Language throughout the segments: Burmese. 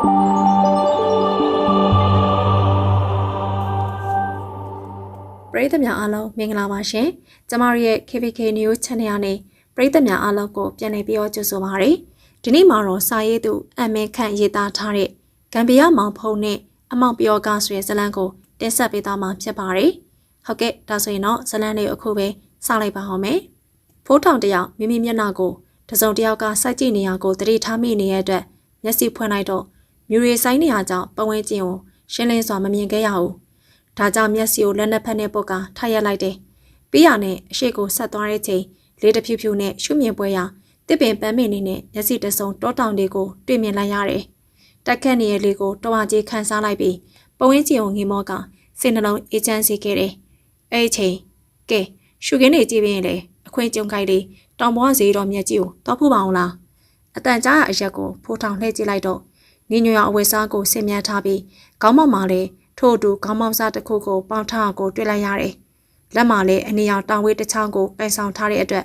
ပရိသတ်များအားလုံးမင်္ဂလာပါရှင်။ကျမတို့ရဲ့ KPK News Channel နဲ့ပရိသတ်များအားလုံးကိုပြန်လည်ပြီးတော့ကြိုဆိုပါရစေ။ဒီနေ့မှာတော့စာရေးသူအမင်းခန့်ရေးသားထားတဲ့ဂမ်ဘီယာမောင်ဖုံနဲ့အမောင်ပြောကားဆိုတဲ့ဇာတ်လမ်းကိုတင်ဆက်ပေးသွားမှာဖြစ်ပါတယ်။ဟုတ်ကဲ့ဒါဆိုရင်တော့ဇာတ်လမ်းလေးကိုအခုပဲစလိုက်ပါအောင်မယ်။ဖိုးထောင်တယောက်မိမိမျက်နှာကိုတစုံတစ်ယောက်ကစိုက်ကြည့်နေရကိုတတိထားမိနေတဲ့အတွက်မျက်စိဖွင့်လိုက်တော့ မြူရီဆိုင်နေရကြောင့်ပဝင်းကျင်ကိုရှင်းလင်းစွာမမြင်ခဲ့ရဘူး။ဒါကြောင့်မျက်စိကိုလက်နဲ့ဖက်နဲ့ပုတ်ကထားရက်လိုက်တယ်။ပြီးရနဲ့အရှိကိုဆက်သွားတဲ့ချိန်လေးတစ်ဖြူဖြူနဲ့ရှုမြင်ပွဲရာတစ်ပင်ပန်းပင်နေနဲ့မျက်စိတစုံတောတောင်တွေကိုတွေ့မြင်လိုက်ရတယ်။တက်ခတ်နေတဲ့လေးကိုတော်ဝကြီးခန်းစားလိုက်ပြီးပဝင်းကြီးကိုငေမောကစိတ်နှလုံးအေးချမ်းစေခဲ့တယ်။အဲ့ဒီချိန်ကဲရှုခင်းနေကြည့်ပြရင်လေအခွင့်ကြုံခိုက်လေးတောင်ပေါ်ကဈေးတော်မြက်ကြီးကိုတောက်ဖို့ပါအောင်လား။အတန်ကြားရအရက်ကိုဖိုးထောင်လှည့်ကြည့်လိုက်တော့ နင်းညွရအဝယ်စားကိုဆင်မြန်းထားပြီးခေါင်းမောက်မှာလည်းထို့အတူခေါင်းမောက်စားတစ်ခုကိုပေါင်ထားကိုတွေ့လိုက်ရတယ်။လက်မှာလည်းအနီရောင်တောင်ဝေးတစ်ချောင်းကိုပန်ဆောင်ထားတဲ့အတွက်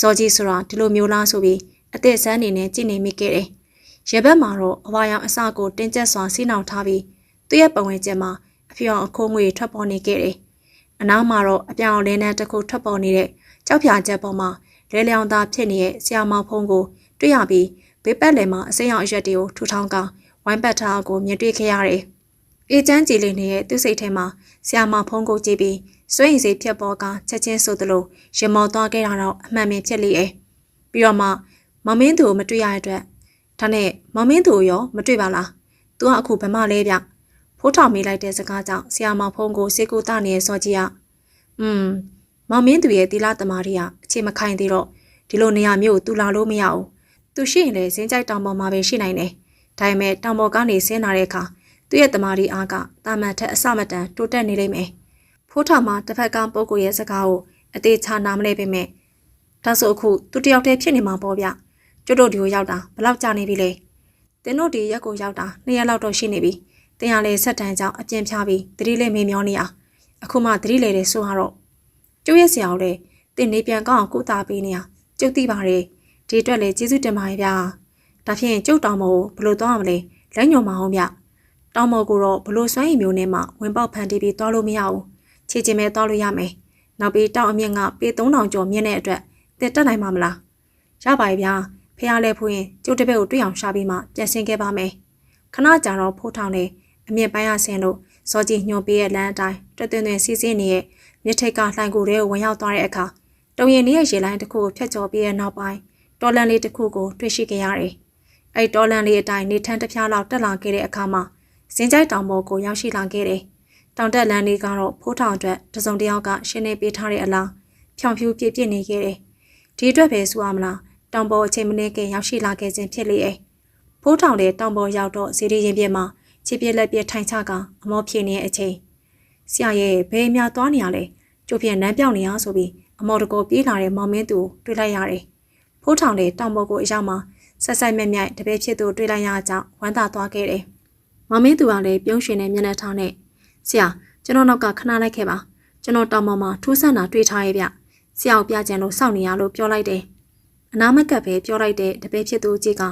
ဇော်ကြီးဆိုတာဒီလိုမျိုးလားဆိုပြီးအသက်ဆန်းနေနဲ့ကြည့်နေမိခဲ့တယ်။ရဲဘက်မှာတော့အဝါရောင်အစကိုတင်းကျပ်စွာစီးနှောင်ထားပြီးသူ့ရဲ့ပဝင်ကျက်မှာအဖျော်အခိုးငွေထွက်ပေါ်နေခဲ့တယ်။အနောက်မှာတော့အပြောင်လဲနှန်းတစ်ခုထွက်ပေါ်နေတဲ့ကြောက်ဖြာချက်ပေါ်မှာလဲလျောင်သားဖြစ်နေတဲ့ဆရာမောင်ဖုံးကိုတွေ့ရပြီးဘေးပတ်လည်မှာအစိမ်းရောင်အရက်တွေကိုထူထောင်က ဝိုင်းပတ်ထားကိုမြင်တွေ့ခဲ့ရတယ်။ အေချမ်းကြည်လေးနေတဲ့သူ့စိတ်ထဲမှာဆရာမဖုံးကိုကြည့်ပြီးစွန့်ရင်စိတ်ဖြတ်ပေါ်ကချက်ချင်းဆိုသလိုရင်မောသွားခဲ့တာတော့အမှန်ပင်ဖြစ်လေရဲ့ပြီးတော့မှမမင်းသူကိုမတွေ့ရတဲ့အတွက်ဒါနဲ့မမင်းသူကိုရောမတွေ့ပါလား။ तू ကအခုဘယ်မှလဲဗျ။ဖိုးထောင်မိလိုက်တဲ့စကားကြောင့်ဆရာမဖုံးကိုစေကူတနေတဲ့စောကြီးကอืมမမင်းသူရဲ့တီလာတမားတွေကအချိန်မခိုင်သေးတော့ဒီလိုနေရာမျိုးကို तू လာလို့မရဘူး။ तू ရှိရင်လည်းဇင်းကြိုက်တောင်ပေါ်မှာပဲရှိနိုင်တယ်။ ဒါပေမဲ့တောင်ပေါ်ကနေဆင်းလာတဲ့အခါသူ့ရဲ့တမာရီအားကတာမန်ထက်အစမတန်တိုးတက်နေလိမ့်မယ်။ဖိုးထောင်မှာတစ်ဖက်ကပုဂ္ဂိုလ်ရဲ့စကားကိုအသေးချာနားမလဲပေမဲ့ဒါဆိုအခုသူတယောက်တည်းဖြစ်နေမှာပေါ့ဗျ။ကျွတ်တို့ဒီကိုရောက်တာဘယ်လောက်ကြာနေပြီလဲ။တင်းတို့ဒီရက်ကိုရောက်တာနှစ်ရက်လောက်တော့ရှိနေပြီ။တင်းရလေဆက်တန်းကြောင့်အပြင်းဖြားပြီးသတိလေးမေမျောနေရ။အခုမှသတိလေတဲ့ဆိုတော့ကျုပ်ရဲ့ဆရာကိုလေတင်းနေပြန်ကောင်းအောင်ကုသပေးနေရ။ကျုပ်သိပါတယ်။ဒီအတွက်လေကျေးဇူးတင်ပါတယ်ဗျာ။ ဒါဖြင့်ကျုပ်တောင်မို့ဘလို့သွားရမလဲ။လက်ညှော်မအောင်ဗျ။တောင်မော်ကိုတော့ဘလို့စွမ်းရည်မျိုးနဲ့မှဝင်ပေါက်ဖန်တီးပြီးသွားလို့မရဘူးခြေချင်းပဲသွားလို့ရမယ်နောက်ပြီးတောင်အမြင့်ကပေ3000ကျော်မြင့်တဲ့အတွက်တက်တက်နိုင်မှာမလားရပါရဲ့ဗျာဖះလဲဖွင့်ကျုပ်တပည့်ကိုတွေ့အောင်ရှာပြီးမှပြန်ဆင်းခဲ့ပါမယ်ခဏကြာတော့ဖိုးထောင်နေအမြင့်ပိုင်းရဆင်းလို့စောကြီးညွန်ပေးရဲ့လမ်းအတိုင်းတွတ်တွင်တွင်စီးစင်းနေတဲ့မြစ်ထိပ်ကလှိုင်ကိုတွေကိုဝင်ရောက်သွားတဲ့အခါတုံရင်လေးရဲ့ရေလိုင်းတစ်ခုကိုဖြတ်ကျော်ပြီးတဲ့နောက်ပိုင်းတော်လန်လေးတစ်ခုကိုတွေ့ရှိခဲ့ရတယ် အဲ့တော်လန်လေးအတိုင်းနေထန်းတစ်ပြားလောက်တက်လာခဲ့တဲ့အခါမှာစင်ကြိုက်တောင်ပေါ်ကိုရောက်ရှိလာခဲ့တယ်။တောင်တက်လမ်းလေးကတော့ဖိုးထောင်အတွက်တစုံတစ်ယောက်ကရှင်းနေပေးထားတဲ့အလားဖြောင်ဖြူပြည့်ပြည့်နေခဲ့တယ်။ဒီအတွက်ပဲဆိုရမလားတောင်ပေါ်အချိန်မနေခင်ရောက်ရှိလာခဲ့ခြင်းဖြစ်လေရဲ့။ဖိုးထောင်လည်းတောင်ပေါ်ရောက်တော့စီရီရင်ပြည့်မှာခြေပြက်လက်ပြက်ထိုင်ချကအမောဖြစ်နေတဲ့အချိန်ဆရာရဲ့ဘယ်များသွားနေရလဲ။ကျိုးပြန်နမ်းပြောင်နေရဆိုပြီးအမော်တကောပြေးလာတဲ့မောင်မင်းသူကိုတွေ့လိုက်ရတယ်။ဖိုးထောင်လည်းတောင်ပေါ်ကိုအရောက်မှာ ဆက်ဆိုင်မဲ့မြိုက်တပည့်ဖြစ်သူတွေ့လိုက်ရကြောင်းဝမ်းသာသွားခဲ့တယ်။မမင်းသူကလည်းပြုံးရွှင်တဲ့မျက်နှာထောင်းနဲ့ဆရာကျွန်တော်နောက်ကခဏလိုက်ခဲ့ပါကျွန်တော်တောင်ပေါ်မှာထူးဆန်းတာတွေ့ထားရဲ့ဗျဆရာကိုပြကြံလို့စောင့်နေရလို့ပြောလိုက်တယ်အနာမကပ်ပဲပြောလိုက်တဲ့တပည့်ဖြစ်သူကြီးက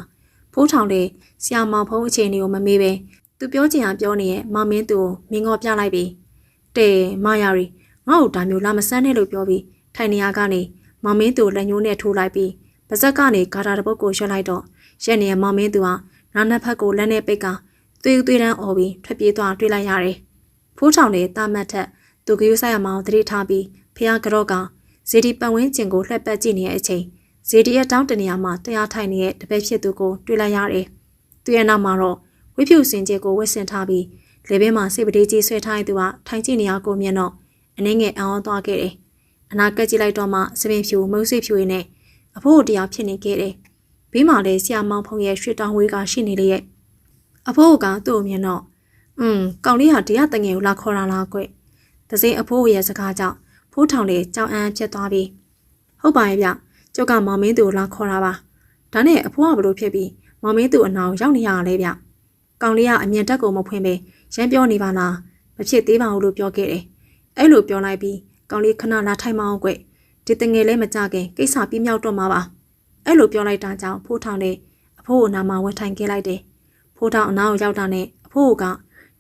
ဖိုးထောင်တဲ့ဆရာမောင်ဖုံးအခြေအနေကိုမမေးပဲသူပြောချင်တာပြောနေရဲ့မမင်းသူကိုမင်းငေါ်ပြလိုက်ပြီတဲမာယာရီငါ့ကိုဒါမျိုးလာမဆန်းနဲ့လို့ပြောပြီးထိုင်နေရကနေမမင်းသူလက်ညှိုးနဲ့ထိုးလိုက်ပြီး ပါဇက်ကနေဂါတာတစ်ပုတ်ကိုရွှတ်လိုက်တော့ရက်နေမမင်းသူကနားနှစ်ဖက်ကိုလက်နဲ့ပိတ်ကသွေးသွေးတန်းអော်ပြီးထွက်ပြေးသွားတွေ့လိုက်ရတယ်။ဖိုးထောင်တဲ့တာမတ်ထက်သူကယူဆိုင်ရမောင်သတိထားပြီးဖះကတော့ကဇေဒီပတ်ဝန်းကျင်ကိုလှက်ပတ်ကြည့်နေတဲ့အချိန်ဇေဒီရဲ့တောင်းတနေရာမှာတရားထိုင်နေတဲ့တပည့်ဖြစ်သူကိုတွေ့လိုက်ရတယ်။သူရဲ့နောက်မှာတော့ဝိဖြူစင်ကျဲကိုဝစ်ဆင်ထားပြီးလေဘင်းမှာစိတ်ပတိကြီးဆွဲထားတဲ့သူကထိုင်ကြည့်နေရကိုမြင်တော့အနှင်းငယ်အောင်းသွားခဲ့တယ်။အနာကက်ကြည့်လိုက်တော့မှစပင်ဖြူမုံစိဖြူရင်းနဲ့ အဖို့တရားဖြစ်နေခဲ့တယ်။ဘေးမှာလည်းဆရာမောင်ဖုံရဲ့ရွှေတောင်ဝေးကရှိနေလေရဲ့အဖိုးကသူ့ကိုမြင်တော့อืมကောင်လေးဟာတရားတငယ်ကိုလာခေါ်တာလားကွ။တစိမ့်အဖိုးရဲ့စကားကြောင့်ဖိုးထောင်လေးကြောင်အန်းဖြစ်သွားပြီ။ဟုတ်ပါရဲ့ဗျ။ကျုပ်ကမောင်မင်းသူကိုလာခေါ်တာပါ။ဒါနဲ့အဖိုးကဘလို့ဖြစ်ပြီးမောင်မင်းသူအနာကိုရောက်နေရတာလဲဗျ။ကောင်လေးကအမြင်တက်ကိုမဖွင့်ပဲရမ်းပြောနေပါလား။မဖြစ်သေးပါဘူးလို့ပြောခဲ့တယ်။အဲ့လိုပြောလိုက်ပြီးကောင်လေးခဏလာထိုင်မအောင်ကွ။ ဒီတငယ်လေးမကြခင်ကိစ္စပြီးမြောက်တော့မှာပါ။အဲ့လိုပြောလိုက်တာကြောင့်ဖိုးထောင်လေးအဖိုးကိုနာမဝတ်ထိုင်ခဲ့လိုက်တယ်။ဖိုဖိုးထောင်အနားကိုရောက်တာနဲ့အဖိုးက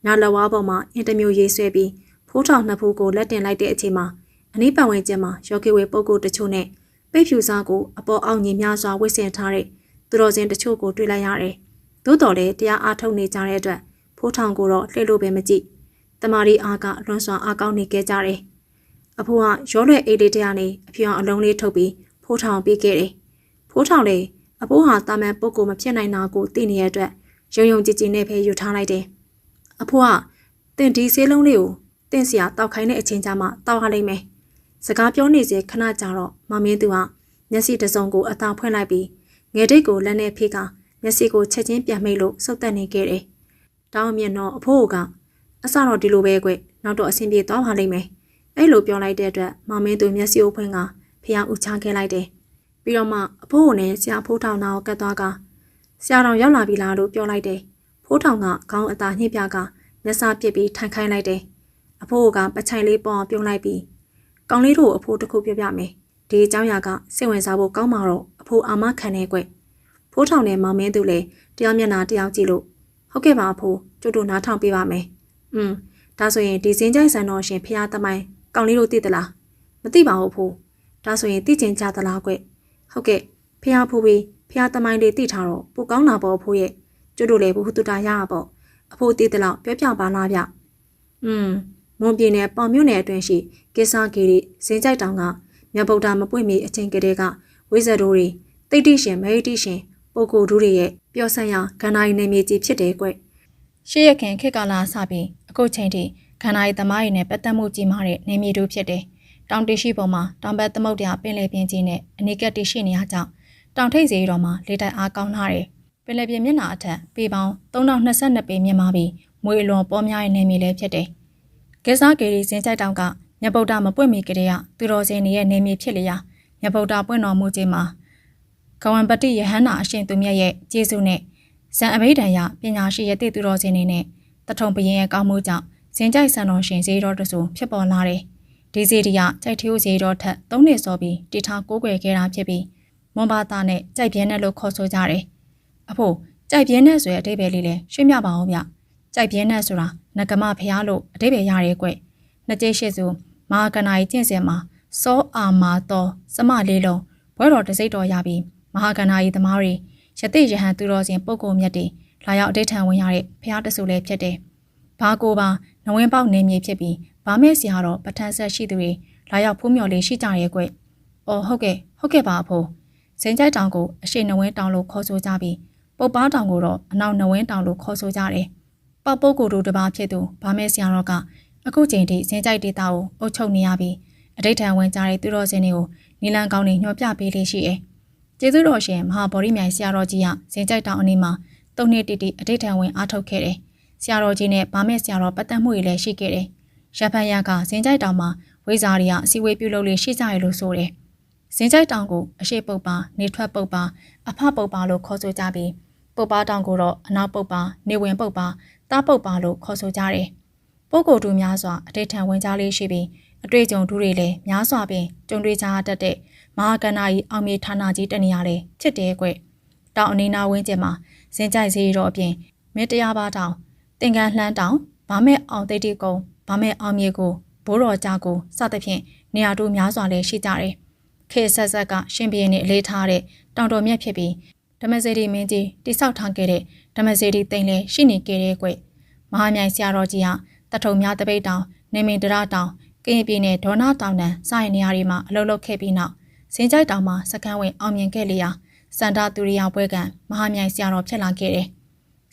နာလဝါပေါ်မှာအင်တာဗျူးရေးဆွဲပြီးဖိုးထောင်နှစ်ဖူးကိုလက်တင်လိုက်တဲ့အချိန်မှာအနီးပတ်ဝန်းကျင်မှာရော်ကီဝေပုဂ္ဂိုလ်တချို့နဲ့ပိတ်ဖြူစားကိုအပေါ်အောက်ညီများစွာဝစ်ဆင်ထားတဲ့သူတော်စင်တချို့ကိုတွေ့လိုက်ရတယ်။သို့တော်လည်းတရားအားထုတ်နေကြတဲ့အတွက်ဖိုးထောင်ကိုတော့လှည့်လို့ပဲမကြည့်။တမာရီအားကလွန်စွာအားကောင်းနေခဲ့ကြတယ်။ အဖိုးကရောလွယ်အိတ်လေးတရားနဲ့အပြောင်အလုံးလေးထုတ်ပြီးဖိုးထောင်ပေးခဲ့တယ်။ဖိုးထောင်လည်းအဖိုးဟာတာမန်ပုဂ္ဂိုလ်မဖြစ်နိုင်တာကိုသိနေတဲ့အတွက်ယုံယုံကြည်ကြည်နဲ့ပဲယူထားလိုက်တယ်။အဖိုးကတင်ဒီဆေးလုံးလေးကိုတင့်စရာတောက်ခိုင်းတဲ့အချိန်ကျမှတောက်ရလိမ့်မယ်။စကားပြောနေစေခဏကြာတော့မမင်းသူကမျက်စိတစ်စုံကိုအသာဖွင့်လိုက်ပြီးငယ်တိတ်ကိုလက်နဲ့ဖိကမျက်စိကိုချက်ချင်းပြန်မိတ်လို့စုပ်တက်နေခဲ့တယ်။တောင်းအမြင်တော့အဖိုးကအစတော့ဒီလိုပဲကွနောက်တော့အဆင်ပြေသွားပါလိမ့်မယ်။ အဲ့လိုပြောလိုက်တဲ့အတွက်မမင်းသူမျက်စိကိုဖွင့်ကဖះဦးချခဲ့လိုက်တယ်။ပြီးတော့မှအဖိုးကိုနဲ့ဆရာဖိုးထောင်နာကိုကတ်သွားကဆရာတော်ရောက်လာပြီလားလို့ပြောလိုက်တယ်။ဖိုးထောင်ကခေါင်းအသာညှိပြကမျက်စာပစ်ပြီးထိုင်ခိုင်းလိုက်တယ်။အဖိုးကပချိုင်လေးပေါ်အောင်ပြုံးလိုက်ပြီးကောင်းလေးတို့အဖိုးတစ်ခုပြပြမယ်။ဒီအကြောင်းအရာကစိတ်ဝင်စားဖို့ကောင်းမှာတော့အဖိုးအာမခံနေကွ။ဖိုးထောင်နဲ့မောင်မင်းသူလည်းတရားမျက်နှာတရားကြည့်လို့ဟုတ်ကဲ့ပါအဖိုးကျုပ်တို့နားထောင်ပေးပါမယ်။อืมဒါဆိုရင်ဒီစင်းကြိုက်ဆန်တော်ရှင်ဖះသမိုင်း ကောင်းလေးတို့သိသလား။မသိပါဘူးဖိုး။ဒါဆိုရင်သိကျင်ကြသလားကွ။ဟုတ်ကဲ့ဖះဖိုးပြီးဖះသမိုင်းလေးသိထားတော့ပိုကောင်းတာပေါ့အဖိုးရဲ့ကျုပ်တို့လည်းဘုဟုတ္တတာရရပေါ့အဖိုးသိတဲ့လောက်ပြောပြပါလားဗျ။อืมမွန်ပြည်နယ်ပေါင်မြို့နယ်အတွင်းရှိကိစ္စဂီရီစင်းကြိုက်တောင်ကမြတ်ဗုဒ္ဓမပွင့်မီအချိန်ကလေးကဝိဇ္ဇဒိုတွေတိတ်တိရှင်မဟိတိရှင်ပုဂ္ဂိုလ်တို့တွေရဲ့ပျော်ဆန်းရာခန္ဓာရည်နေမြေကြီးဖြစ်တယ်ကွ။ရှေ့ရခင်ခေတ်ကာလစပြီးအခုချိန်ထိ ခန္ဓာရည်သမားရည်နဲ့ပတ်သက်မှုကြီးမားတဲ့နေမြေတို့ဖြစ်တယ်။တောင်တရှိပေါ်မှာတောင်ဘက်သမုတ်တရားပင်လယ်ပြင်ကြီးနဲ့အနိကတိရှိနေရကြောင်းတောင်ထိပ်စီတော်မှာလေတိုက်အားကောင်းလာတယ်။ပင်လယ်ပြင်မျက်နှာအထက်ပေပေါင်း3022ပေမြင့်မာပြီးမွေအလွန်ပေါ်များတဲ့နေမြေလည်းဖြစ်တယ်။ကဲစားကေရီစင်ချိုက်တောင်ကမြတ်ဗုဒ္ဓမပွင့်မီကလေးကသူတော်စင်ရဲ့နေမြေဖြစ်လျာမြတ်ဗုဒ္ဓပွင့်တော်မူခြင်းမှာကဝံပတိယဟန္တာအရှင်သူမြတ်ရဲ့ကျေးဇူးနဲ့ဇံအဘိဓမ္မာပညာရှိရဲ့တည်သူတော်စင်နေနဲ့တထုံပရင်ရဲ့ကောင်းမှုကြောင့် စင်ကြိုက်ဆန်တော်ရှင်ဇေတော်တဆူဖြစ်ပေါ်လာတယ်။ဒီစီဒီကကြိုက်ထီးဇေတော်ထက်၃နှစ်စောပြီးတည်ထားကိုးကွယ်ခဲ့တာဖြစ်ပြီးမွန်ဘာသာနဲ့ကြိုက်ပြင်းနဲ့လို့ခေါ်ဆိုကြတယ်။အဖို့ကြိုက်ပြင်းနဲ့ဆိုတဲ့အဓိပ္ပာယ်လေးလဲရှင်းပြပါအောင်ဗျ။ကြိုက်ပြင်းနဲ့ဆိုတာနဂမဖျားလို့အဓိပ္ပာယ်ရရဲကွ။နှစ်ကျိရှိစုမဟာကနာကြီးကျင့်စဉ်မှာစောအာမာတော်စမလေးလုံးဘွဲတော်တစိတ်တော်ရပြီးမဟာကနာကြီးသမားတွေယတိယဟန်သူတော်စင်ပုဂ္ဂိုလ်မြတ်တွေလာရောက်အဋ္ဌံဝင်ရတဲ့ဖျားတဆူလည်းဖြစ်တယ်။ဘာကိုပါ နဝင်းပေါက်နေမြေဖြစ်ပြီးဗာမဲစီဟာတော့ပထန်ဆက်ရှိသူတွေလာရောက်ဖူးမြော်လေးရှိကြရဲ့ကွ။အော်ဟုတ်ကဲ့ဟုတ်ကဲ့ပါအဖိုး။စင်ကြိုက်တောင်ကိုအရှိနဝင်းတောင်လို့ခေါ်ဆိုကြပြီးပုတ်ပါတောင်ကိုတော့အနောက်နဝင်းတောင်လို့ခေါ်ဆိုကြတယ်။ပေါပုတ်ကိုတို့တပါဖြစ်သူဗာမဲစီဟာတော့ကအခုချိန်ထိစင်ကြိုက်ဒေတာကိုအုပ်ချုပ်နေရပြီးအဋ္ဌံဝင်ကြတဲ့သူတော်စင်တွေကိုနီလန်ကောင်းနေညှော်ပြပေးလေးရှိတယ်။ကျေးဇူးတော်ရှင်မဟာဗောဓိမြိုင်ဆရာတော်ကြီးကစင်ကြိုက်တောင်အနီးမှာသုံးနှစ်တိတိအဋ္ဌံဝင်အားထုတ်ခဲ့တယ်။ ဆရာတော်ကြီးနဲ့ဗာမဲဆရာတော်ပတ်သက်မှုတွေလည်းရှိခဲ့တယ်။ရပန်ရကစင်ကြိုက်တောင်မှာဝိဇာရီကအစီဝေးပြုလုပ်လေးရှိကြရလို့ဆိုတယ်။စင်ကြိုက်တောင်ကိုအရှိပုတ်ပါနေထွက်ပုတ်ပါအဖပုတ်ပါလို့ခေါ်ဆိုကြပြီးပုတ်ပါတောင်ကိုတော့အနောက်ပုတ်ပါနေဝင်ပုတ်ပါတားပုတ်ပါလို့ခေါ်ဆိုကြတယ်။ပုဂ္ဂိုလ်တူများစွာအဋ္ဌံဝင်ကြားလေးရှိပြီးအတွေ့အကြုံတူတွေလည်းများစွာပင်ကြုံတွေ့ကြတတ်တဲ့မဟာကဏ္ဍကြီးအောင်မြေဌာနကြီးတနေရာလေဖြစ်တယ်ကွ။တောင်အနေနာဝင်းကျင်မှာစင်ကြိုက်စီရောအပြင်မင်းတရားပါတောင် တင်ကန်းလှမ်းတောင်ဗာမဲ့အောင်တိတ်တိကုံဗာမဲ့အောင်မြေကိုဘိုးတော်ကြားကိုစသဖြင့်နေရာတို့များစွာလည်းရှိကြတယ်။ခေဆက်ဆက်ကရှင်ဘီရင်နဲ့အလေးထားတဲ့တောင်တော်မြတ်ဖြစ်ပြီးဓမ္မစေတီမင်းကြီးတိဆောက်ထားခဲ့တဲ့ဓမ္မစေတီတိမ်လည်းရှိနေခဲ့တဲ့ကွ။မဟာမြိုင်ဆရာတော်ကြီးကတထုံများတပိတ်တောင်နေမင်တရတောင်ကရင်ပြည်နယ်ဒေါနာတောင်တန်းစတဲ့နေရာတွေမှာအလုပ်လုပ်ခဲ့ပြီးနောက်စင်ကြိုက်တောင်မှာစကန်းဝင်အောင်မြင်ခဲ့လျာစန္ဒသူရိယပွဲကံမဟာမြိုင်ဆရာတော်ဖြစ်လာခဲ့တယ်။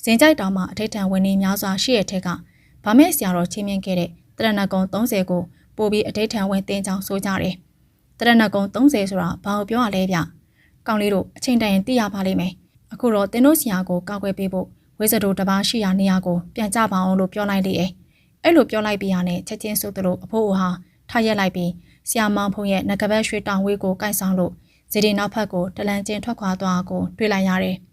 စင်ကြိုက်တောင်မှာအထိတ်ထန်ဝင်နေများစွာရှိရတဲ့ထက်ကဗာမဲဆရာတော်ချင်းမြင့်ခဲ့တဲ့တရဏဂုံ30ကိုပို့ပြီးအထိတ်ထန်ဝင်တင်ကြောင်းဆိုကြတယ်။တရဏဂုံ30ဆိုတာဘာကိုပြောရလဲဗျ။ကောင်းလေးတို့အချိန်တန်ရင်သိရပါလိမ့်မယ်။အခုတော့တင်းတို့ဆရာကိုကောက်ွယ်ပေးဖို့ဝိဇ္ဇတိုတပါရှိရာနေရာကိုပြန်ကြပါအောင်လို့ပြောလိုက်လေ။အဲ့လိုပြောလိုက်ပြီးရတဲ့ချက်ချင်းဆိုသလိုအဖိုးဟာထားရက်လိုက်ပြီးဆီယာမောင်ဖုံရဲ့ငကပတ်ရွှေတောင်ဝေးကိုကိုက်ဆောင်လို့ဇေဒီနောက်ဖက်ကိုတလန်ကျင်းထွက်ခွာသွားကိုတွေ့လိုက်ရတယ်။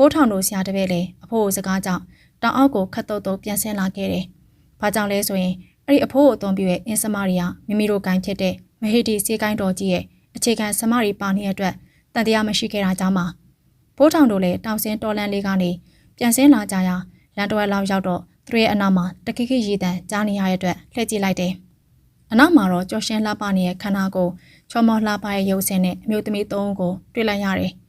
ဖိုးထောင်တို့ဆရာတပည့်လည်းအဖိုးကိုစကားကြောင့်တောင်အောက်ကိုခတ်တုတ်တုတ်ပြန်ဆင်းလာခဲ့တယ်။ဘာကြောင့်လဲဆိုရင်အဲ့ဒီအဖိုးကိုအသွင်ပြရဲ့အင်းစမာရီကမိမိတို့ဂိုင်းဖြစ်တဲ့မဟေတီစေကိုင်းတော်ကြီးရဲ့အခြေခံစမာရီပါနေတဲ့အတွက်တန်တရားမရှိခဲ့တာကြောင့်ပါဖိုးထောင်တို့လည်းတောင်စင်းတော်လန်လေးကနေပြန်ဆင်းလာကြရာလန်တွဲလောက်ရောက်တော့သူတို့ရဲ့အနာမှာတခိခိရည်တန်ကြားနေရတဲ့အတွက်လှည့်ကြည့်လိုက်တယ်။အနောက်မှာတော့ကြော်ရှင်းလှပနေတဲ့ခန္ဓာကိုချောမောလှပရဲ့ရုပ်ဆင်းနဲ့အမျိုးသမီးသုံးဦးကိုတွေ့လိုက်ရတယ်။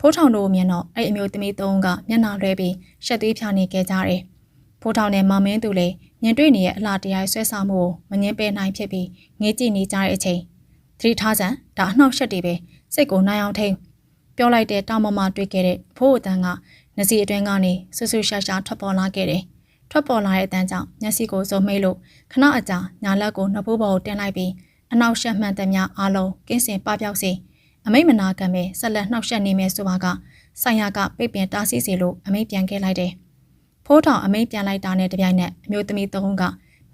ဖိုးထောင်တို့ကိုမြင်တော့အဲ့အမျိုးသမီးသုံးဦးကမျက်နှာလွှဲပြီးရှက်သေးဖြာနေခဲ့ကြတယ်။ဖိုးထောင်နဲ့မောင်မင်းသူလည်းမြင်တွေ့နေရဲ့အလှတရားဆွဲဆောင်မှုကိုမငင်းပယ်နိုင်ဖြစ်ပြီးငေးကြည့်နေကြတဲ့အချိန်သတိထားစံဒါအနှောက်ရှက်တွေပဲစိတ်ကိုနိုင်အောင်ထိန်ပြောလိုက်တဲ့တောင်ပေါ်မှာတွေ့ခဲ့တဲ့ဖိုးအတန်းကနစီအတွင်းကနေဆူဆူရှာရှာထွက်ပေါ်လာခဲ့တယ်။ထွက်ပေါ်လာတဲ့အတန်းကြောင့်မျက်စိကိုစုံမိတ်လို့ခဏအကြာညာလက်ကိုနှပုတ်ပေါ်ကိုတင်လိုက်ပြီးအနောက်ရှက်မှန်တဲ့များအားလုံးကင်းစင်ပပျောက်စေ အမိတ်မနာခံပဲဆက်လက်နှောက်ယှက်နေမယ်ဆိုပါကဆိုင်ရာကပိတ်ပင်တားဆီးစေလို့အမိတ်ပြန်ခဲ့လိုက်တယ်။ဖိုးထောင်အမိတ်ပြန်လိုက်တာနဲ့တပြိုင်နက်အမျိုးသမီးသုံးက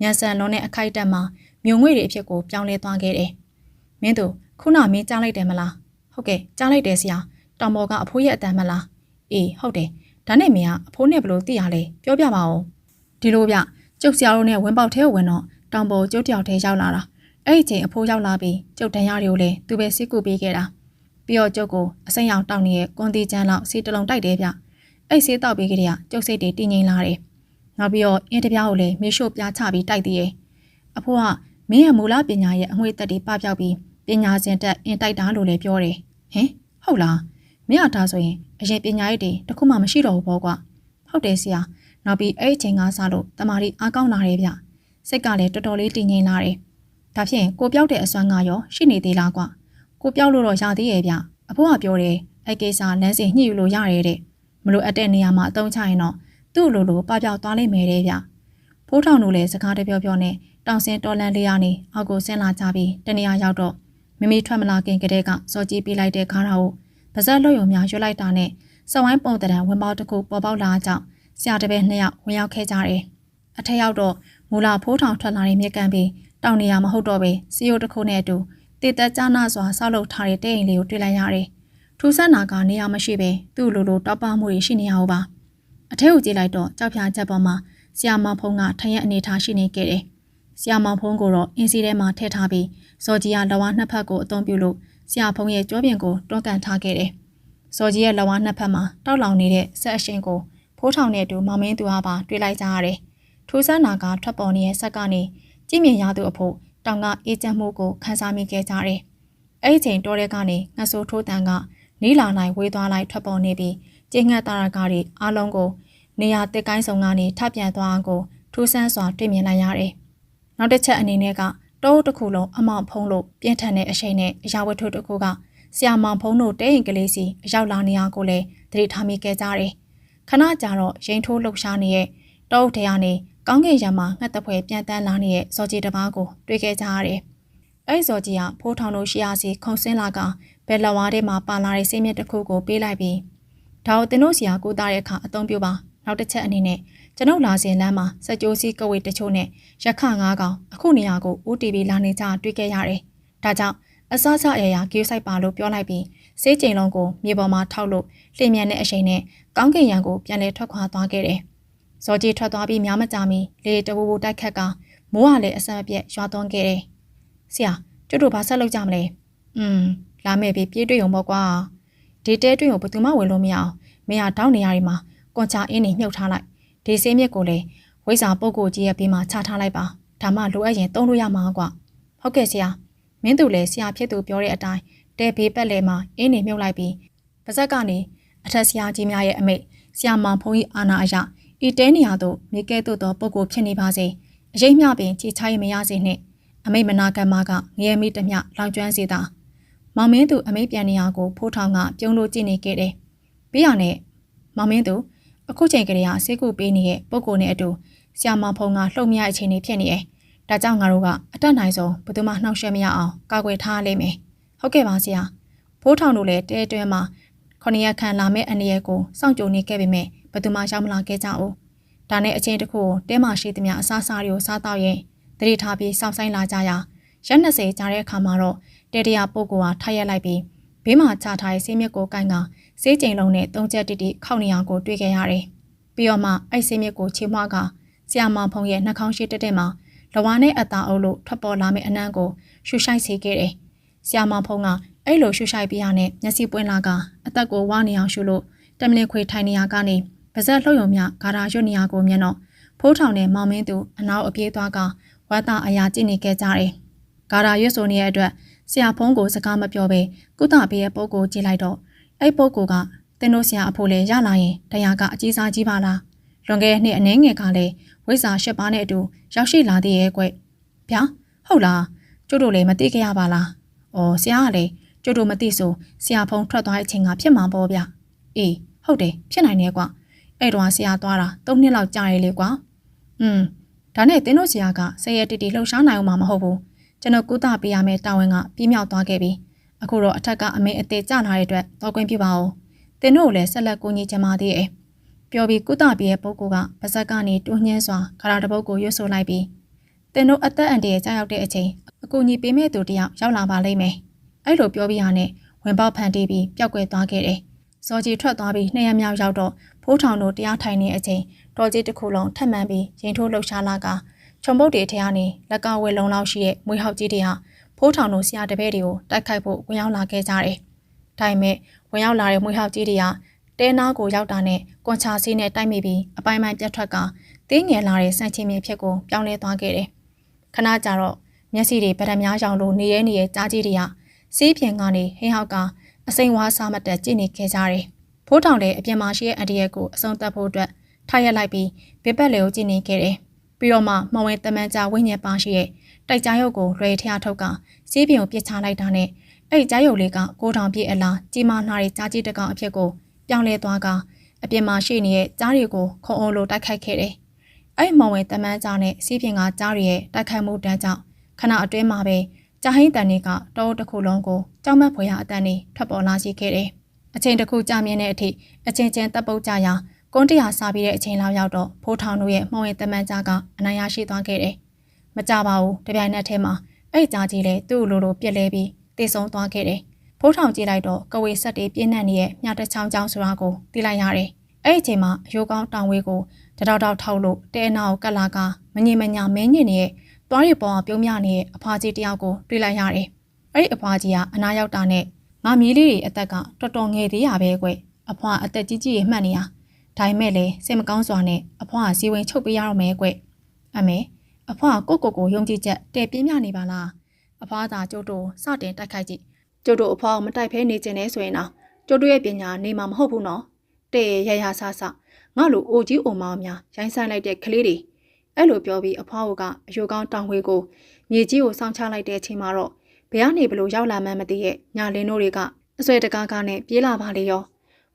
မြန်ဆန်လုံးနဲ့အခိုက်အတန့်မှာမြုံငွေတွေအဖြစ်ကိုပြောင်းလဲသွားခဲ့တယ်။မင်းတို့ခုနမင်းကြားလိုက်တယ်မလား။ဟုတ်ကဲ့ကြားလိုက်တယ်ဆရာ။တောင်ပေါ်ကအဖိုးရဲ့အတန်မလား။အေးဟုတ်တယ်။ဒါနဲ့မင်းကအဖိုးနဲ့ဘလို့သိရလဲပြောပြပါဦး။ဒီလိုဗျကျုပ်ဆရာတို့နဲ့ဝင်ပေါက်ထဲကိုဝင်တော့တောင်ပေါ်ကျုပ်တယောက်ထဲရောက်လာတာ။အဲ့ဒီချိန်အဖိုးရောက်လာပြီးကျုပ်တန်ရတွေကိုလည်းသူပဲစစ်ကူပေးခဲ့တာ။ ပြီးတော့ကျုပ်ကိုအစိမ်းရောင်တောက်နေတဲ့ကွန်တီချမ်းလောက်စီတလုံးတိုက်တယ်ဗျ။အဲ့ဆေးတောက်ပေးကြတဲ့ကကျုပ်စိတ်တွေတည်ငြိမ်လာတယ်။နောက်ပြီးတော့အင်းတပြားကိုလည်းမေရှို့ပြားချပြီးတိုက်သေးတယ်။အဖိုးကမင်းရဲ့မူလပညာရဲ့အငွေသက်တွေပပျောက်ပြီးပညာရှင်တက်အင်တိုက်တာလို့လည်းပြောတယ်။ဟင်ဟုတ်လားမင်းအတားဆိုရင်အရင်ပညာရေးတွေတခုမှမရှိတော့ဘူးပေါ့ကွာ။ဟုတ်တယ်ဆရာ။နောက်ပြီးအဲ့ဒီချိန်ကစလို့တမာရီအားကောင်းလာတယ်ဗျ။စိတ်ကလည်းတော်တော်လေးတည်ငြိမ်လာတယ်။ဒါဖြင့်ကိုပြောက်တဲ့အစွမ်းကရောရှိနေသေးလားကွာ။ ကိုပြောက်လို့တော့ရသေးရဲ့ဗျ။အဖိုးကပြောတယ်အဲ့ကိစ္စလမ်းစဉ်ညှိယူလို့ရတယ်တဲ့။မလို့အပ်တဲ့နေရာမှာအသုံးချရင်တော့သူ့လိုလိုပပျောက်သွားလိမ့်မယ်တဲ့ဗျ။ဖိုးထောင်တို့လည်းစကားတပြောပြောနဲ့တောင်စင်တော်လန်လေးရနေအောက်ကိုဆင်းလာကြပြီးတနေရာရောက်တော့မိမိထွက်မလာခင်ကတည်းကစော်ကြီးပေးလိုက်တဲ့ခါးတော်ကိုပါဇက်လွတ်ရုံများရွတ်လိုက်တာနဲ့စဝိုင်းပုံတံဝင်ပေါက်တစ်ခုပေါ်ပေါက်လာကြောင်းဆရာတပည့်နှစ်ယောက်ဝင်ရောက်ခဲ့ကြတယ်။အထက်ရောက်တော့မူလာဖိုးထောင်ထွက်လာတဲ့မြက်ကန်ပြီးတောင်နေရာမဟုတ်တော့ပဲစီယိုတစ်ခုနဲ့အတူ တည်သက်ကြနာစွာဆောက်လုပ်ထားတဲ့တဲ့အိမ်လေးကိုတွေ့လိုက်ရတယ်။ထူးဆန်းနာကနေရာမရှိပဲသူ့လိုလိုတောက်ပမှုတွေရှိနေရအောင်ပါ။အထက်ကိုကြည့်လိုက်တော့ကြောက်ဖြာချက်ပေါ်မှာဆီယာမဖုံးကထရက်အနေထားရှိနေခဲ့တယ်။ဆီယာမဖုံးကိုတော့အင်းစီထဲမှာထည့်ထားပြီးဇော်ကြီးကလဝါနှစ်ဖက်ကိုအသုံးပြုလို့ဆီယာဖုံးရဲ့ကြောပြင်ကိုတွန်းကန်ထားခဲ့တယ်။ဇော်ကြီးရဲ့လဝါနှစ်ဖက်မှာတောက်လောင်နေတဲ့ဆက်အရှင်ကိုဖိုးထောင်နဲ့အတူမောင်မင်းသူဟာပါတွေ့လိုက်ကြရတယ်။ထူးဆန်းနာကထွက်ပေါ်နေတဲ့ဆက်ကနေကြည့်မြင်ရသူအဖို့ တောင်ကအေးချမ်းမှုကိုခန်းစားမိခဲ့ကြတယ်။အဲ့ဒီချိန်တော်တဲ့ကနေငှက်ဆိုးထိုးတန်ကနီးလာနိုင်ဝေးသွားလိုက်ထွက်ပေါ်နေပြီးကျင်းငှက်တာရကားတွေအားလုံးကို နေရာတစ်ကိုင်းဆောင်ကနေထပ်ပြန်သွားအောင်ကိုထူးဆန်းစွာတွေ့မြင်လိုက်ရတယ်။နောက်တစ်ချက်အနေနဲ့ကတောတစ်ခုလုံးအမောင်ဖုံးလို့ပြင်းထန်တဲ့အရှိန်နဲ့အရာဝတ္ထုတစ်ခုကဆရာမောင်ဖုံးတို့တဲရင်ကလေးစီအရောက်လာနေအောင်ကိုလည်းသတိထားမိခဲ့ကြတယ်။ခဏကြာတော့ရင်ထိုးလှုပ်ရှားနေတဲ့တောအုပ်ထဲကနေ ကောင်းကင်ရံမှာငှက်တပွဲပြန်တန်းလာနေတဲ့ဇော်ကြီးတစ်ပါးကိုတွေ့ခဲ့ကြရတယ်။အဲ့ဇော်ကြီးကဖိုးထောင်တို့ရှိရစီခုံဆင်းလာကဘယ်လဝါးထဲမှာပါလာတဲ့စိတ်မြစ်တစ်ခုကိုပေးလိုက်ပြီးဒါကိုတင်တို့စီကကိုသားတဲ့အခါအသုံးပြုပါနောက်တစ်ချက်အနေနဲ့ကျွန်ုပ်လာစဉ်လမ်းမှာစက်ကြိုးစီကဝေတချို့နဲ့ရခငါးကောင်အခုနေရာကို UTV လာနေကြတွေ့ခဲ့ရတယ်။ဒါကြောင့်အစစအရာရာဂိူးဆိုင်ပါလို့ပြောလိုက်ပြီးစေးကျိန်လုံးကိုမြေပေါ်မှာထောက်လို့လျင်မြန်တဲ့အချိန်နဲ့ကောင်းကင်ရံကိုပြန်လဲထွက်ခွာသွားခဲ့တယ်။ ဇော်ကြီးထွက်သွားပြီးများမကြာမီလေတဝူဝူတိုက်ခတ်ကမိုးကလည်းအဆက်အပြက်ရွာသွန်းခဲ့တယ်။ဆရာကျွတ်တို့ဘာဆက်လုပ်ကြမလဲ။อืมလာမဲ့ပြီးပြေးတွေ့ုံပေါ့ကွာ။ဒီတဲတွေ့ုံဘယ်သူမှဝင်လို့မရအောင်မင်းဟာတောင်းနေရဒီမှာကွန်ချာအင်းနေမြုပ်ထားလိုက်။ဒီစင်းမြက်ကိုလည်းဝိဇာပုတ်ကိုကြီးရဲ့ဘေးမှာချထားလိုက်ပါ။ဒါမှလိုအပ်ရင်သုံးလို့ရမှာကွာ။ဟုတ်ကဲ့ဆရာ။မင်းတို့လည်းဆရာဖြစ်သူပြောတဲ့အတိုင်းတဲဘေးပတ်လေမှာအင်းနေမြုပ်လိုက်ပြီးပါဇက်ကနေအထက်ဆရာကြီးများရဲ့အမိတ်ဆရာမောင်ဖုန်းကြီးအာနာအရ ဤတဲနေရာသို့မိကဲ့သို့သောပုဂ္ဂိုလ်ဖြစ်နေပါစေအရေးမျှပင်ကြည်ချိုင်းမရစေနှင့်အမိတ်မနာကမ္မကငရဲမိတမျှလောင်ကျွမ်းစေတာမောင်မင်းသူအမိတ်ပြန်နေရာကိုဖိုးထောင်ကပြုံးလို့ကြည့်နေခဲ့တယ်ပြီးရနဲ့မောင်မင်းသူအခုချိန်ကလေးကဆေးကုပေးနေတဲ့ပုဂ္ဂိုလ်နဲ့အတူဆရာမောင်ဖုန်းကလှုပ်မြအချိန်လေးဖြစ်နေတယ်ဒါကြောင့်ငါတို့ကအတက်နိုင်ဆုံးဘယ်သူမှနှောက်ယှက်မရအောင်ကာကွယ်ထားလိမ့်မယ်ဟုတ်ကဲ့ပါဆရာဖိုးထောင်တို့လည်းတဲတွဲမှာခொနရက်ခန့်လာမဲ့အနေရက်ကိုစောင့်ကြိုနေခဲ့ပေမဲ့ ဘသူမှရောက်မလာခဲ့ကြဘူး။ဒါနဲ့အချင်းတစ်ခုကိုတဲမှာရှိသမျှအစားအစာတွေကိုစားတော့ရင်တတိထားပြီးစောင့်ဆိုင်လာကြရာရက်20ကြာတဲ့အခါမှာတော့တဲတရာပုတ်ကိုဟာထားရက်လိုက်ပြီးဘေးမှာချထားတဲ့ဆေးမြက်ကိုကိုင်ကဆေးကျိန်လုံးနဲ့သုံးချက်တိတိခောက်နေအောင်ကိုတွေ့ခဲ့ရတယ်။ပြီးတော့မှအဲ့ဆေးမြက်ကိုချေမွားကဆီယာမောင်ဖုံရဲ့နှာခေါင်းရှိတက်တက်မှာလဝါနဲ့အသားအုပ်လို့ထွက်ပေါ်လာမယ့်အနံ့ကိုရှူရှိုက်စေခဲ့တယ်။ဆီယာမောင်ဖုံကအဲ့လိုရှူရှိုက်ပြရနဲ့မျက်စိပွင့်လာကအသက်ကိုဝါနေအောင်ရှူလို့တမလင်ခွေထိုင်နေရကနေ ပါဇက်လှုပ်ယုံမြဂါရာရွတ်နေရကိုမြင်တော့ဖိုးထောင်နဲ့မောင်မင်းသူအနောက်အပြေးသွားကဝတ်သားအရာကြည့်နေခဲ့ကြတယ်။ဂါရာရွတ်ဆိုနေတဲ့အတွက်ဆရာဖုံးကိုစကားမပြောဘဲကုသပေးရဲ့ပုံကိုကြည့်လိုက်တော့အဲ့ပုံကိုကတင်းတို့ဆရာအဖိုးလေးရလာရင်တရားကအကြီးစားကြီးပါလား။လွန်ခဲ့တဲ့နှစ်အနည်းငယ်ကလည်းဝိဇ္ဇာရှစ်ပါးနဲ့အတူရောက်ရှိလာသေးရဲ့ကွ။ဗျာဟုတ်လားကျုပ်တို့လည်းမသိကြရပါလား။အော်ဆရာကလည်းကျုပ်တို့မသိဆိုဆရာဖုံးထွက်သွားတဲ့အချိန်ကဖြစ်မှာပေါ့ဗျ။အေးဟုတ်တယ်ဖြစ်နိုင်တယ်ကွ။ အဲ့တော့ဆရာသွားတာ၃နှစ်လောက်ကြာရလေကွာ။อืมဒါနဲ့တင်းတို့ဆရာကဆယ်ရတီတီလှုပ်ရှားနိုင်အောင်မှာမဟုတ်ဘူး။ကျွန်တော်ကုသပေးရမယ့်တာဝန်ကပြင်းမြောက်သွားခဲ့ပြီ။အခုတော့အထက်ကအမေအသေးကြလာတဲ့အတွက်တော့ခွင့်ပြုပါဦး။တင်းတို့လည်းဆက်လက်ကူညီချင်ပါသေးတယ်။ပြောပြီးကုသပေးရဲ့ပုဂ္ဂိုလ်ကပါဇက်ကနေတွန်းညှင်းစွာခရာတပုတ်ကိုရွတ်ဆိုလိုက်ပြီးတင်းတို့အသက်အန္တရာယ်ကြောက်တဲ့အချိန်အကူအညီပေးမဲ့သူတယောက်ရောက်လာပါလိမ့်မယ်။အဲ့လိုပြောပြီးဟာနဲ့ဝင်ပေါက်ဖန်တီးပြီးပျောက်ကွယ်သွားခဲ့တယ်။ စောကြီးထွက်သွားပြီးနှစ်ရက်မြောက်ရောက်တော့ဖိုးထောင်တို့တရားထိုင်နေတဲ့အချိန်တော်ကြီးတစ်ခုလုံးထပ်မံပြီးရင်ထိုးလှုပ်ရှားလာကခြုံပုတ်တွေထဲကနေလက်ကဝဲလုံးလောက်ရှိတဲ့မွေးဟောက်ကြီးတွေဟာဖိုးထောင်တို့ဆရာတပည့်တွေကိုတိုက်ခိုက်ဖို့ဝင်ရောက်လာခဲ့ကြတယ်။ဒါပေမဲ့ဝင်ရောက်လာတဲ့မွေးဟောက်ကြီးတွေကတဲနာကိုရောက်တာနဲ့ကွန်ချာစီးနဲ့တိုက်မိပြီးအပိုင်းပိုင်းပြတ်ထွက်ကတင်းငယ်လာတဲ့စံချင်းမြေဖြစ်ကိုပြောင်းလဲသွားခဲ့တယ်။ခဏကြာတော့မျက်စိတွေဗရမများရောင်လိုနေရဲနေရဲကြားကြီးတွေကစီးပြင်ကနေဟင်းဟောက်က အစိမ်ဝါးစားမတက်ကြည့်နေခဲ့ကြတယ်။ဖိုးထောင်လည်းအပြင်မှာရှိတဲ့အန်ဒီရဲ့ကိုအဆုံးသတ်ဖို့အတွက်ထားရက်လိုက်ပြီးဘစ်ပတ်လေကိုကြည့်နေခဲ့တယ်။ပြီးတော့မှမဝင်တမန်ကြဝိညာဉ်ပါရှိရဲ့တိုက်ကြားရုပ်ကိုရေထျားထုတ်ကစီးပြင်ကိုပြစ်ချလိုက်တာနဲ့အဲ့ဒီကြားရုပ်လေးကကိုထောင်ပြည့်အလားကြီးမားလာတဲ့ကြားကြီးတကောင်အဖြစ်ကိုပြောင်းလဲသွားကအပြင်မှာရှိနေတဲ့ကြားတွေကိုခုံအိုးလိုတိုက်ခိုက်ခဲ့တယ်။အဲ့မောင်ဝင်တမန်ကြနဲ့စီးပြင်ကကြားတွေရဲ့တိုက်ခိုက်မှုတန်းကြောင့်ခဏအတွင်းမှာပဲ ကြာဟိန်းတန်တွေကတောတစ်ခုလုံးကိုကြောက်မက်ဖွယ်ရာအတန်တွေထွက်ပေါ်လာရှိခဲ့တယ်။အချိန်တစ်ခုကြာမြင့်တဲ့အထိအချင်းချင်းတပ်ပုတ်ကြရာကွန်တရားစားပြီးတဲ့အချိန်လောက်ရောက်တော့ဖိုးထောင်တို့ရဲ့မှောင်ရင်တမန်ကြားကအနိုင်ရရှိသွားခဲ့တယ်။မကြပါဘူးတပြိုင်နက်တည်းမှာအဲ့ကြားကြီးလည်းသူ့လိုလိုပြက်လဲပြီးတေဆုံးသွားခဲ့တယ်။ဖိုးထောင်ကြည့်လိုက်တော့ကဝေဆက်တွေပြင်းနှံ့နေတဲ့မြတ်တချောင်းချောင်းဆိုတာကိုသိလိုက်ရတယ်။အဲ့ဒီအချိန်မှာအယိုးကောင်းတောင်ဝေးကိုတတောက်တောက်ထောက်လို့တဲအနာကိုကတ်လာကမငြိမ်မညာမင်းညင်နေတဲ့ သွားရီပေါ်ပြုံးမြနေတဲ့အဖွားကြီးတယောက်ကိုတွေ့လိုက်ရတယ်။အဲ့ဒီအဖွားကြီးကအနာရောက်တာနဲ့ငါမြေးလေးတွေအသက်ကတော်တော်ငယ်သေးရပဲကွ။အဖွားအသက်ကြီးကြီးရမှတ်နေရ။ဒါပေမဲ့လည်းစိတ်မကောင်းစွာနဲ့အဖွားကစီဝင်ချုပ်ပေးရတော့မယ်ကွ။အမေအဖွားကိုကိုကိုယုံကြည်ချက်တဲ့ပြင်းပြနေပါလား။အဖွားသာကျုပ်တို့စတင်တိုက်ခိုက်ကြည့်။ကျုပ်တို့အဖွားကိုမတိုက်ဖဲနေခြင်းနဲ့ဆိုရင်တော့ကျုပ်တို့ရဲ့ပညာနေမှာမဟုတ်ဘူးနော်။တဲ့ရရဆဆငါလိုအိုကြီးအိုမောင်များရိုင်းဆိုင်လိုက်တဲ့ကလေးတွေ အဲ့လိုပြောပြီးအဖွားကအယိုကောင်းတောင်ဝေးကိုမြေကြီးကိုစောင့်ချလိုက်တဲ့အချိန်မှာတော့ဘယ်ကနေဘလို့ရောက်လာမှန်းမသိရဲ့ညာလင်းတို့တွေကအဆွဲတကားကားနဲ့ပြေးလာပါလေရော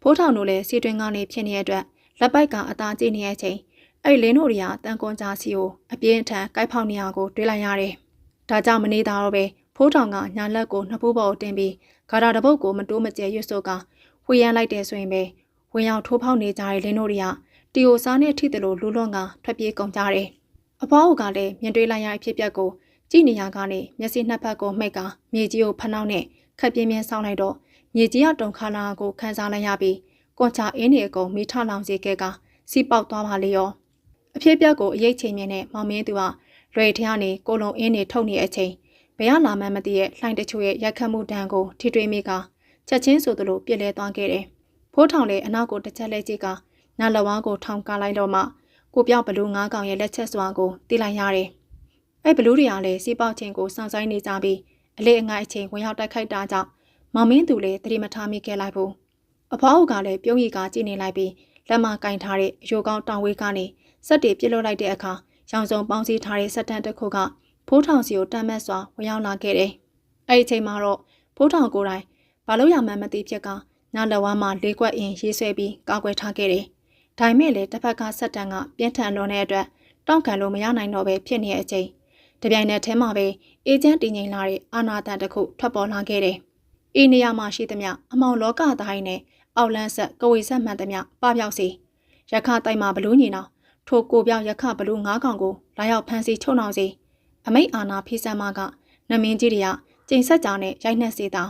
ဖိုးထောင်တို့လည်းစီတွင်ကနေဖြစ်နေတဲ့အတွက်လက်ပိုက်ကအသားကျနေတဲ့အချိန်အဲ့လင်းတို့တွေကတန်ကွန်ကြားစီကိုအပြင်းထန်ကိုက်ဖောက်နေရကိုတွေးလိုက်ရတယ်။ဒါကြောင့်မနေတာတော့ပဲဖိုးထောင်ကညာလက်ကိုနှစ်ဖူးပေါ်တင်ပြီးဂါရာတပုတ်ကိုမတိုးမကျဲရွတ်ဆိုကဝှေ့ရမ်းလိုက်တယ်ဆိုရင်ပဲဝင်ရောက်ထိုးဖောက်နေကြတဲ့လင်းတို့တွေက တီယိုစားနဲ့ထိတယ်လို့လူလွန်ကထွက်ပြေးကုန်ကြတယ်။အဖွားကလည်းမြင်တွေ့လိုက်ရအဖြစ်ပြက်ကိုကြည့်နေရကနေမျက်စိနှစ်ဖက်ကိုမှိတ်ကမြေကြီးကိုဖနှောင်းနဲ့ခက်ပြင်းပြင်းဆောင်းလိုက်တော့မြေကြီးကတုံခါလာကိုခန်းစားလိုက်ရပြီးကွန်ချာအင်းနေအကုန်မိထလောင်စေခဲ့ကစီးပေါက်သွားပါလေရောအဖြစ်ပြက်ကိုအရေးချိန်မြင်နဲ့မောင်မင်းသူကရွေထရနေကိုလုံအင်းနေထုတ်နေတဲ့အချိန်ဘယ်ရလာမှန်းမသိရဲ့လှိုင်းတချို့ရဲ့ရက်ခတ်မှုတန်းကိုထိတွေ့မိကချက်ချင်းဆိုသလိုပြစ်လဲသွားခဲ့တယ်ဖိုးထောင်လည်းအနောက်ကိုတစ်ချက်လဲကြည့်က နာလဝါကိုထောင်ကားလိုက်တော့မှကိုပြောင်ဘလူးငါးကောင်ရဲ့လက်ချက်စွာကိုတိလိုက်ရတယ်။အဲ့ဘလူးတွေကလည်းစီးပေါက်ချင်းကိုစောင့်ဆိုင်နေကြပြီးအလေးအငိုက်အချိန်ဝင်ရောက်တိုက်ခိုက်တာကြောင့်မောင်မင်းသူလည်းတတိမထားမိခဲ့လိုက်ဘူး။အဖွားအုပ်ကလည်းပြုံးရီကကြည့်နေလိုက်ပြီးလက်မကင်ထားတဲ့ရိုကောင်းတောင်ဝေးကနေစက်တွေပြစ်လွတ်လိုက်တဲ့အခါရောင်စုံပေါင်းစည်းထားတဲ့စက်တန်းတစ်ခုကဖိုးထောင်စီကိုတမ်းမတ်စွာဝင်ရောက်လာခဲ့တယ်။အဲ့ဒီအချိန်မှာတော့ဖိုးထောင်ကိုယ်တိုင်ဘာလို့ရမှန်းမသိဖြစ်ကနာလက်ဝါးမှာလေးကွက်အင်းရေးဆွဲပြီးကောက်ွယ်ထားခဲ့တယ်။ ဒါပေမဲ့လည်းတစ်ဖက်ကဆက်တန်ကပြင်းထန်လွန်တဲ့အတွက်တောင့်ခံလို့မရနိုင်တော့ပဲဖြစ်နေတဲ့အချိန်တပြိုင်နက်တည်းမှာပဲအေဂျင့်တင်ငိန်လာတဲ့အာနာတန်တစ်ခုထွက်ပေါ်လာခဲ့တယ်။အေးနေရာမှာရှိသမျှအမောင်လောကတိုင်းနဲ့အောက်လန်းဆက်ကဝေဆက်မှန်သမျှပပျောက်စီရခတိုင်မှာဘလူးညီနောင်ထိုကိုပြောင်ရခဘလူးငါးကောင်ကိုလာရောက်ဖမ်းဆီးချုံနှောင်စီအမိတ်အာနာဖိစမ်းမကနမင်းကြီးတွေကကျိန်ဆက်ကြောင်နဲ့ရိုက်နှက်စေတာ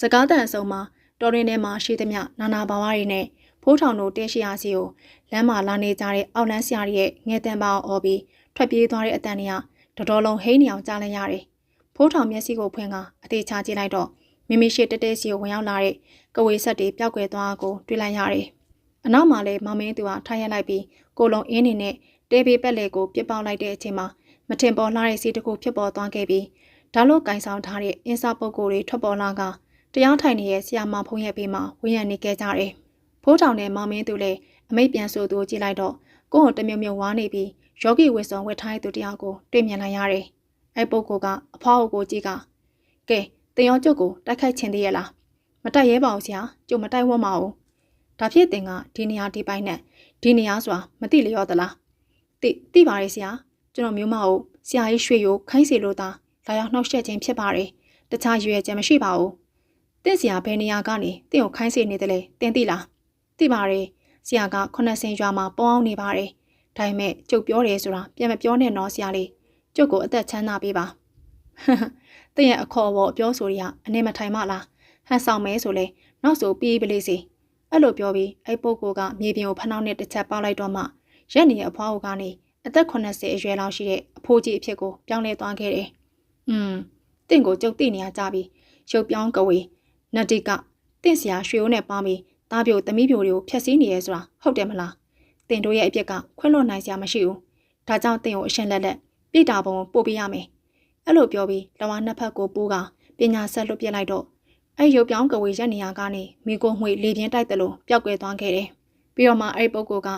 စကားတန်အစုံမှာတော်ရင်းထဲမှာရှိသမျှနာနာဘာဝတွေနဲ့ ဖိုးထောင်တို့တင်းရှိရာစီကိုလမ်းမှာလာနေကြတဲ့အောက်လန်းဆရာရဲ့ငဲတန်ပါအောင်အော်ပြီးထွက်ပြေးသွားတဲ့အတန်တွေကတော်တော်လုံးဟိန်းနေအောင်ကြားလိုက်ရတယ်။ဖိုးထောင်မျက်စိကိုဖွင့်ကအသေးချကြည့်လိုက်တော့မိမိရှိတက်တဲစီကိုဝင်ရောက်လာတဲ့ကဝေဆက်တွေပျောက်ကွယ်သွားကိုတွေ့လိုက်ရတယ်။အနောက်မှာလည်းမောင်မင်းသူကထားရလိုက်ပြီးကိုလုံအင်းနေနဲ့တဲဘေးပက်လေကိုပြစ်ပေါက်လိုက်တဲ့အချိန်မှာမထင်ပေါ်လှတဲ့စီးတစ်ခုဖြစ်ပေါ်သွားခဲ့ပြီးဒါလို့ကင်ဆောင်ထားတဲ့အင်းစားပုဂ္ဂိုလ်တွေထွက်ပေါ်လာကတရားထိုင်နေတဲ့ဆရာမဖုံးရဲ့ဘေးမှာဝင်းရံနေခဲ့ကြတယ်။ ဖိုးထောင်နဲ့မောင်မင်းသူလည်းအမိတ်ပြန်ဆိုသူကိုကြည့်လိုက်တော့ကိုယ့်ကိုတမြုံမြုံဝါနေပြီးယောဂီဝစ်စုံဝတ်ထားတဲ့သူတယောက်ကိုတွေ့မြင်လိုက်ရတယ်။အဲ့ပုဂ္ဂိုလ်ကအဖွားအုပ်ကိုကြည့်ကကဲတင်ရောကျုပ်ကိုတိုက်ခိုက်ခြင်းသေးရဲ့လားမတိုက်ရဲပါဘူးဆရာကျုပ်မတိုက်ဝတ်ပါဘူးဒါဖြစ်တင်ကဒီနေရာဒီပိုင်းနဲ့ဒီနေရာဆိုတာမသိလျော့သလားသိသိပါရဲ့ဆရာကျွန်တော်မျိုးမဟုတ်ဆရာကြီးရွှေရိုးခိုင်းစီလို့သာလာရောက်နှောက်ယှက်ခြင်းဖြစ်ပါတယ်တခြားရွေချက်မရှိပါဘူးတင့်ဆရာဘယ်နေရာကနေတင့်ကိုခိုင်းစီနေတယ်လဲတင်သိလား သိပါတယ်ဆရာကခုနှစ်ဆင်ရွာမှာပေါအောင်နေပါတယ်ဒါပေမဲ့ကျုပ်ပြောတယ်ဆိုတာပြန်မပြောနဲ့တော့ဆရာလေးကျုပ်ကိုအသက်ချမ်းသာပေးပါတင့်ရဲ့အခေါ်အဝေါ်အပြောဆိုတွေကအနေမထိုင်မလားဟန်ဆောင်မဲဆိုလဲနောက်ဆိုပြေးပလေးစီအဲ့လိုပြောပြီးအဲ့ပုဂ္ဂိုလ်ကမြေပြင်ကိုဖနှောင်းနဲ့တစ်ချက်ပေါက်လိုက်တော့မှရက်နေတဲ့အဖွားအိုကနေအသက်80အရွယ်လောက်ရှိတဲ့အဖိုးကြီးအဖြစ်ကိုပြောင်းလဲသွားခဲ့တယ်။อืมတင့်ကိုကြုတ်တိနေရကြပြီရုပ်ပြောင်းကဝေနတိကတင့်စရာရွှေအိုးနဲ့ပါပြီး သားပြိုသမီးပြိုတွေကိုဖျက်ဆီးနေရဲဆိုတာဟုတ်တယ်မလား။တင်တို့ရဲ့အပြစ်ကခွင့်လွှတ်နိုင်စရာမရှိဘူး။ဒါကြောင့်တင်ကိုအရှင်လက်လက်ပြစ်တာပုံပို့ပေးရမယ်။အဲ့လိုပြောပြီးလဝါနှစ်ဖက်ကိုပိုးကပညာဆက်လွတ်ပြစ်လိုက်တော့အဲ့ရုပ်ပြောင်းကဝေရက်နေရကနေမိကိုမှွေလေပြင်းတိုက်တယ်လို့ပျောက်ကွယ်သွားခဲ့တယ်။ပြီးတော့မှအဲ့ပုဂ္ဂိုလ်က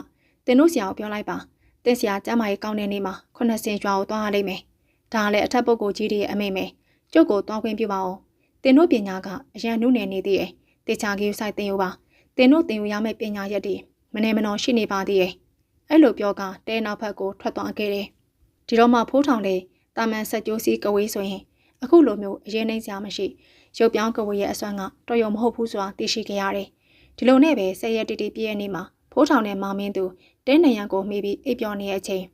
တင်တို့ဆရာကိုပြောလိုက်ပါ။တင်ဆရာကျမ်းမာရေးကောင်းတဲ့နေ့မှာခုနှစ်ဆင်ကျွာကိုသွားရလိမ့်မယ်။ဒါလည်းအထက်ပုဂ္ဂိုလ်ကြီးတွေရဲ့အမိန့်ပဲ။ကျုပ်ကိုသွားခွင့်ပြုပါဦး။တင်တို့ပညာကအရန်နုနယ်နေသေးရဲ့။တေချာကြီးစိုက်တင်ယူပါ။ တင်တို့တင်ယူရမယ့်ပညာရက်တွေမနေမနှောရှိနေပါသေးရဲ့။အဲ့လိုပြောကတဲနောက်ဘက်ကိုထွက်သွားခဲ့တယ်။ဒီတော့မှဖိုးထောင်လေတာမန်ဆက်ကျိုးစီကဝေးဆိုရင်အခုလိုမျိုးအရင်နှိမ့်စရာမရှိရုပ်ပြောင်းကဝေးရဲ့အစွမ်းကတော်ရုံမဟုတ်ဘူးဆိုတာသိရှိခဲ့ရတယ်။ဒီလိုနဲ့ပဲဆက်ရက်တီတီပြည့်ရဲ့နေ့မှာဖိုးထောင်နဲ့မောင်မင်းသူတဲနရန်ကိုမိပြီးအိပ်ပျော်နေတဲ့အချိန်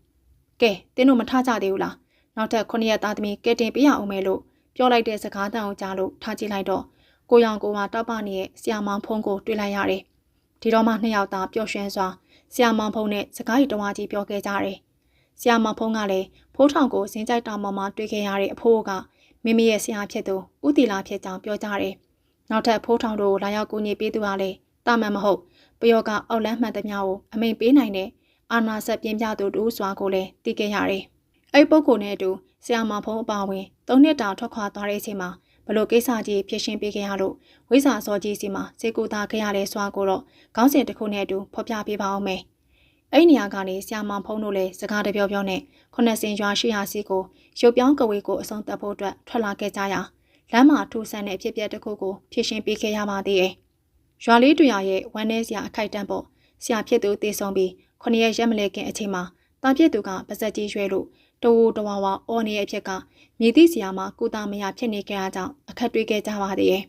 ကဲတင်းတို့မထကြသေးဘူးလားနောက်ထပ်9ရက်သားသမီးကဲတင်ပြရအောင်မယ်လို့ပြောလိုက်တဲ့စကားတန်ကိုကြားလို့ထားကြည့်လိုက်တော့ ကိုရောင်ကိုကတောက်ပနေတဲ့ဆရာမောင်ဖုံးကိုတွေ့လိုက်ရတယ်ဒီတော့မှနှစ်ယောက်သားပျော်ရွှင်စွာဆရာမောင်ဖုံးနဲ့စကားရီတော်ဝါကြီးပြောခဲ့ကြတယ်ဆရာမောင်ဖုံးကလည်းဖိုးထောင်ကိုစင်ကြိုက်တောင်ပေါ်မှာတွေ့ခဲ့ရတဲ့အဖိုးကမိမိရဲ့ဆရာဖြစ်သူဦးတီလာဖြစ်ကြောင်းပြောကြတယ်နောက်ထပ်ဖိုးထောင်တို့လာရောက်ကူညီပေးသူကလည်းတာမန်မဟုတ်ပယောကအောက်လန်းမှန်သမျှကိုအမိန်ပေးနိုင်တဲ့အာနာဆက်ပြင်းပြသူတူစွာကိုလည်းသိခဲ့ရတယ်။အဲ့ပုဂ္ဂိုလ်နဲ့အတူဆရာမဖုံးအပါဝင်၃နှစ်တာထွက်ခွာသွားတဲ့အချိန်မှာဘ လို့ကိစ္စကြီးဖြစ်ရှင်းပေးခဲ့ရလို့ဝိဇာစောကြီးစီမှာစေကူတာခဲ့ရတဲ့စွာကိုတော့ခေါင်းစဉ်တစ်ခုနဲ့အတူဖော်ပြပေးပါအောင်မယ်။အဲ့နေရာကနေဆရာမဖုံးတို့လည်းစကားတပြောပြောနဲ့ခုနှစ်စင်ရွာရှိရာစီကိုရုပ်ပြောင်းကဝေးကိုအဆုံးသတ်ဖို့အတွက်ထွက်လာခဲ့ကြရာလမ်းမှာထူဆန်းတဲ့အဖြစ်အပျက်တစ်ခုကိုဖြစ်ရှင်းပေးခဲ့ရပါသေးတယ်။ရွာလေးတွေ့ရရဲ့ဝမ်းနေစရာအခိုက်အတန့်ပေါ့ဆရာဖြစ်သူတည်ဆုံပြီးခုနှစ်ရက်ရက်မလဲခင်အချိန်မှာတာဖြစ်သူကပါဇက်ကြီးရွှဲလို့ တဝူတဝါဝါအော်နေရဲ့အဖြစ်ကမြေသည့်ဆရာမကုသမယဖြစ်နေကြတာကြောင့်အခက်တွေ့ခဲ့ကြပါသေးတယ်